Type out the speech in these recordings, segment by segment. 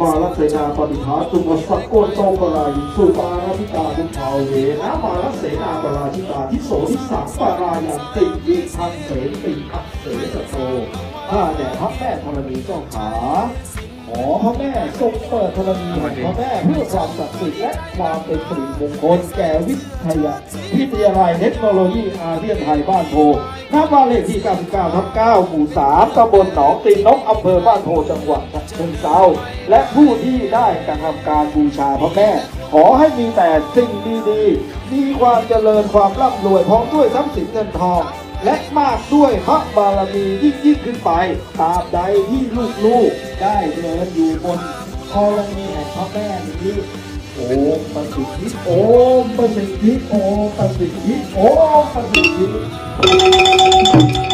มาลักเสนาปฏิภาตุมสักโกโตปรายิสุปาราพิตาบุญภาเวนะมาลักเสนาปราชิตาทิโสทิสังปารายันติวิทังเสนติอักเสสโตข้าแต่พระแม่ธรณีเจ้าขาขอพระแม่ทรงเปิดธรณีแห่งพระแม่เพื่อความศักดิ์สิทธิ์และความเป็นสิริมงคลแก่วิทยาวิทยาลัยเทคโนโลยีอาเซียนไทยบ้านโพ หน้าบ้าเลขที่99ทับ9หมู่3ตำบลหนองตีนนกอำเภอบ้านโพจังหวัดฉะเชิงเทราและผู้ที่ได้กระทำการบูชาพระแม่ ขอให้มีแต่สิ่งดีๆ มีความเจริญความร่ำรวยพร้อมด้วยทรัพย์สินเงินทองและมากด้วยพระบารมียิ่งยิ่งขึ้นไปตราบใดที่ลูกๆ ได้เดินอยู่บนธรณีแห่งพระแม่นี้ โอมประสิทธิโอมประสิทธิโอมประสิทธิโอมประสิท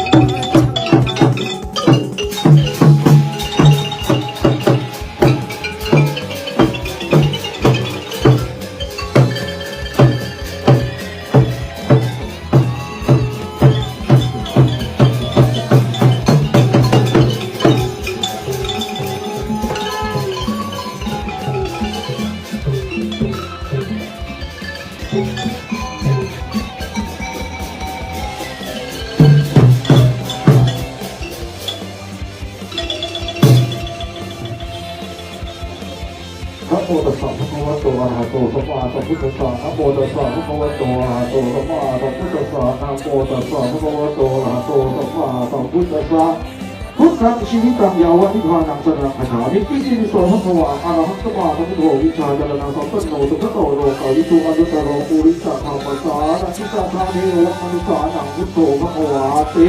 โมตัสสะพระคะวะโตอะระหะโตสัมมาสัมพุทธัสสะนะโมตัสสะพระคะวะโตอะระหะโตสัมมาสัมพุทธัสสะนะโมตัสสะพระคะวะโตอะระหะโตสัมมาสัมพุทธัสสะพุทธังชีวิตังยาวันนิพพานังสรณังคาฉามิปิติวิโสภะคะวะอะระหังสัมมาสัมพุทโธวิชาจารณังสัมปันโนสุขโตโลกาวิทูอนุตตโรปุริสะธรรมสารทิสาธาเทวะมนุสานังพุทโธภะคะวะติ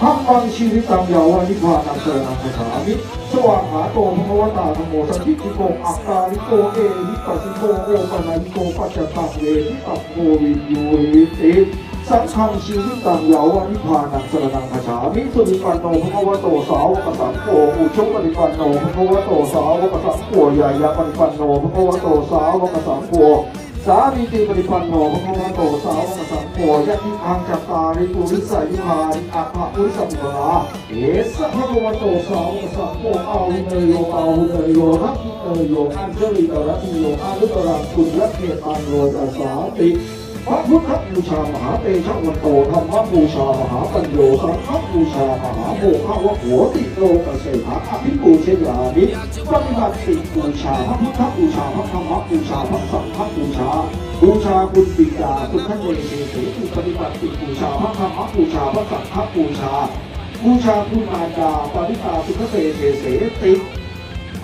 ธัมมังชีวิตตังยาวันนิพพานังสรณังคาฉามิสว่างหาโตภควตาธรรมโมสันติโกอักตาลิโกเอวิปัสสิโกโอปนันโกปัจจตังเวทิปัสโกวินยูหิติสังฆังชีวิตตังยาวานิพานังสรนังคาฉามิสุนิปันโนภควโตสาวกสังโฆอุชุปนิปันโนภควโตสาวกสังโฆยายาปนิปันโนภควโตสาวกสังโฆ สามีตีปฏิปันโนภควโตสาวกสังโฆยะทิอังจัตตาริปุริสายุหาริอัคคะปุริสัมปราเอสะพุทธโตสาวกสังโฆอาหุเนโยอาหุเนโยรักขิเนโยอัญเชลิตรัตโยอานุตรังคุณรัตเกตังโรจัสสาติ พระพุทธบูชามหาเตชะวันโตธรรมบูชามหาปัญโยสังฆบูชามหาโมฆะวะหัวติโลกเสหะอภิปูเชยามิปฏิบัติสิบูชาพระพุทธบูชาพระธรรมบูชาพระสังฆบูชาบูชาคุณปิกาสุขเนเสสุปฏิบัติสิบูชาพระธรรมบูชาพระสังฆบูชาบูชาคุณอาจาปริตาสุขเสเสเสติ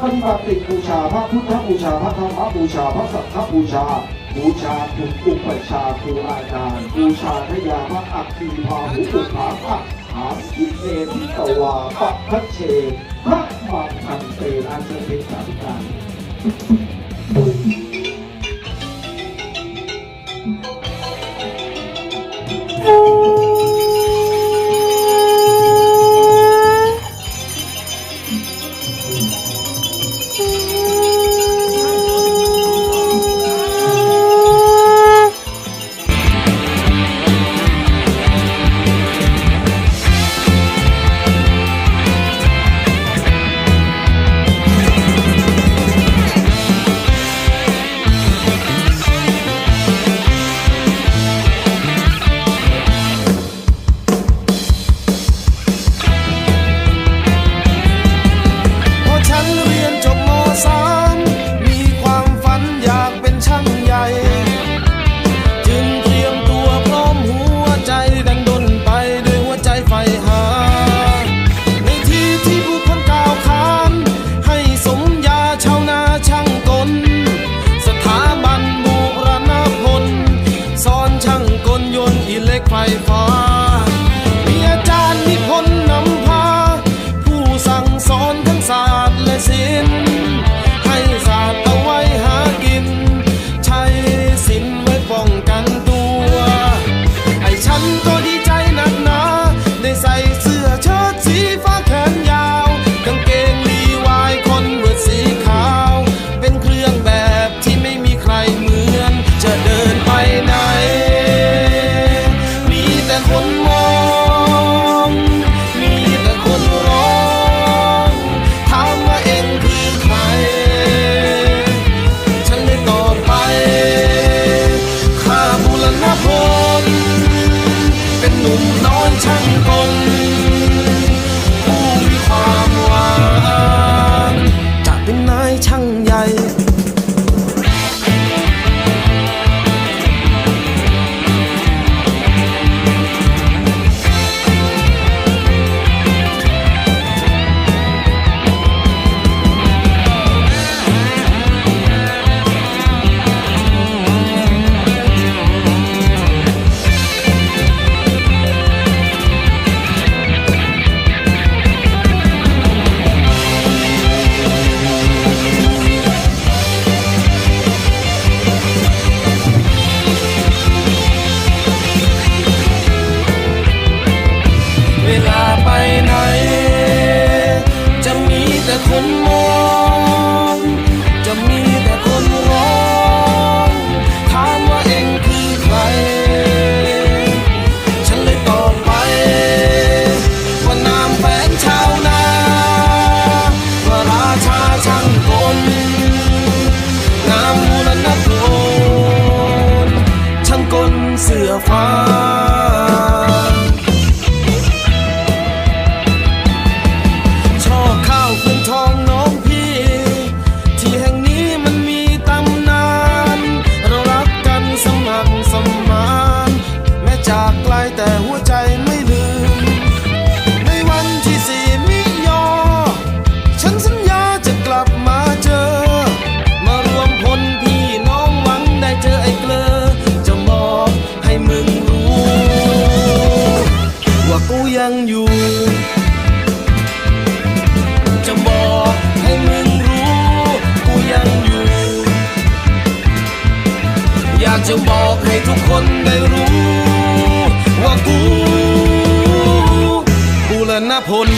ปฏิบัติบูชาพระพุทธบูชาพระธรรมบูชาพระสังฆบูชา บูชาคุณอุปชาครูอาจารย์บูชาพยาพระอักคีพาหุปุถาพระหาสิเนทิตวาปะพัชเชพระมังคันเตอาเจเป็นสามการ จะบอกให้ทุกคนได้รู้ ว่ากูบูรณพล